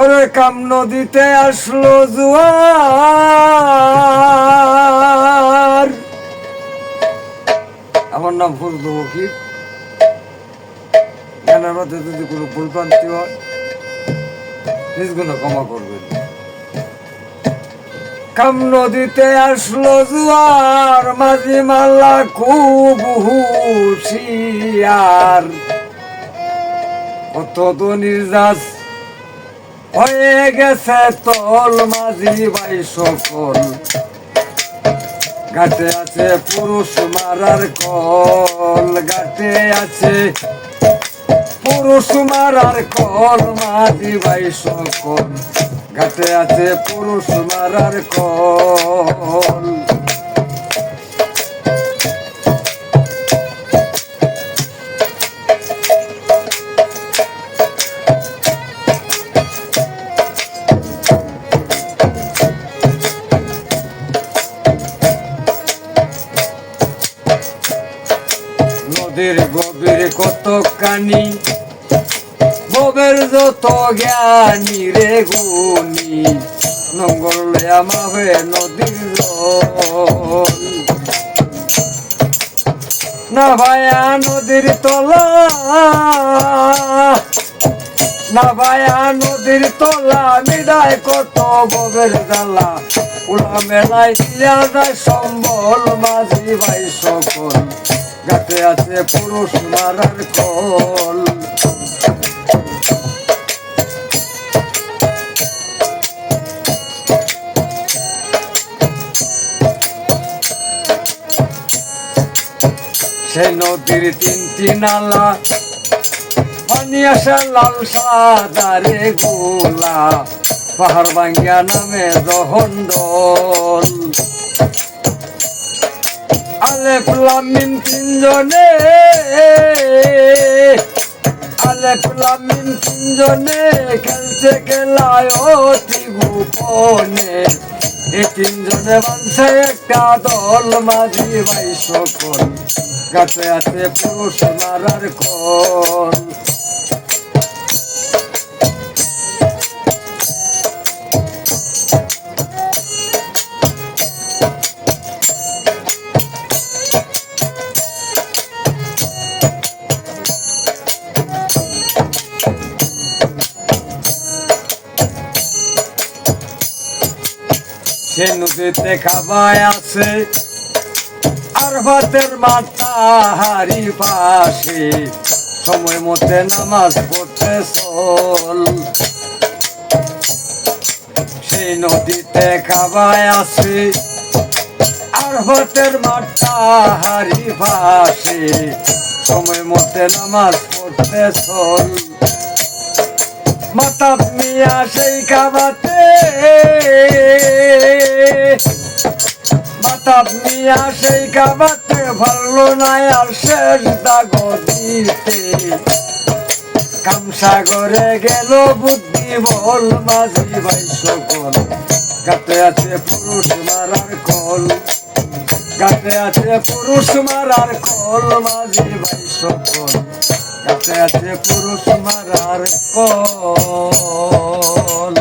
ওরে কাম নদীতে আসলো জুয়ার। আমার নাম ফজলু ফকির জ্ঞানের মধ্যে যদি কোনো ভুলভ্রান্তি হয়, নিজগুলো ক্ষমা করবেন। কাম নদীতে আসলো জুয়ার, মাঝি মাল্লা খুব হুশিয়ার। কত নির্যাস। হয়ে গেছে তল মাঝি ভাই সকল। ঘাটে আছে পুরুষ মারার কল, ঘাটে আছে পুরুষ মারার কল, মাঝি ভাই সকল। ঘাটে আছে পুরুষ মারার কল। নদীর গভীর কত কানি ববের যত জ্ঞানী রে গুনি নঙ্গল আমাবে নদীর জল। না ভায়া নদীর তলা, না ভায়া নদীর তলা মিডায় কত ববের জ্বালা। উলা মেলায় দিয়া যায় সম্বল মাঝি ভাই সকল। গাতে আছে পুরুষ মারার কল সেই নদীর তিনটি নালা, পানি আসে লাল সাদারে গোলা, পাহাড় ভাঙ্গিয়া নামে দহন্দল আলে ফুলামিন তিনজনে, আলে ফুলামিন তিনজনে খেলছে খেলায় অতি গোপনে। এই তিনজনে বানছে একটা দল মাঝি ভাই সকল গাছে আছে পুরুষ মারার কল। সে নদীতে খাবায় আছে, আর ভাতের মাথা হারি পাশে। সময় মতে নামাজ পড়তে চল। সেই নদীতে খাবায় আছে, আর ভাতের মাথা হারি পাশে। সময় মতে নামাজ পড়তে চল। মাতা মিয়া সেই খাবাতে মাতা মিয়া সেই খাবাতে ভালো নাই আর শেষ দাগ দিতে। কামসাগরে গেল বুদ্ধি বল, মাঝি ভাই সকল। গাতে আছে পুরুষ মারার কল। গাতে আছে পুরুষ মারার কল, মাঝি ভাই সকল। গাতে আছে পুরুষ মারার কল।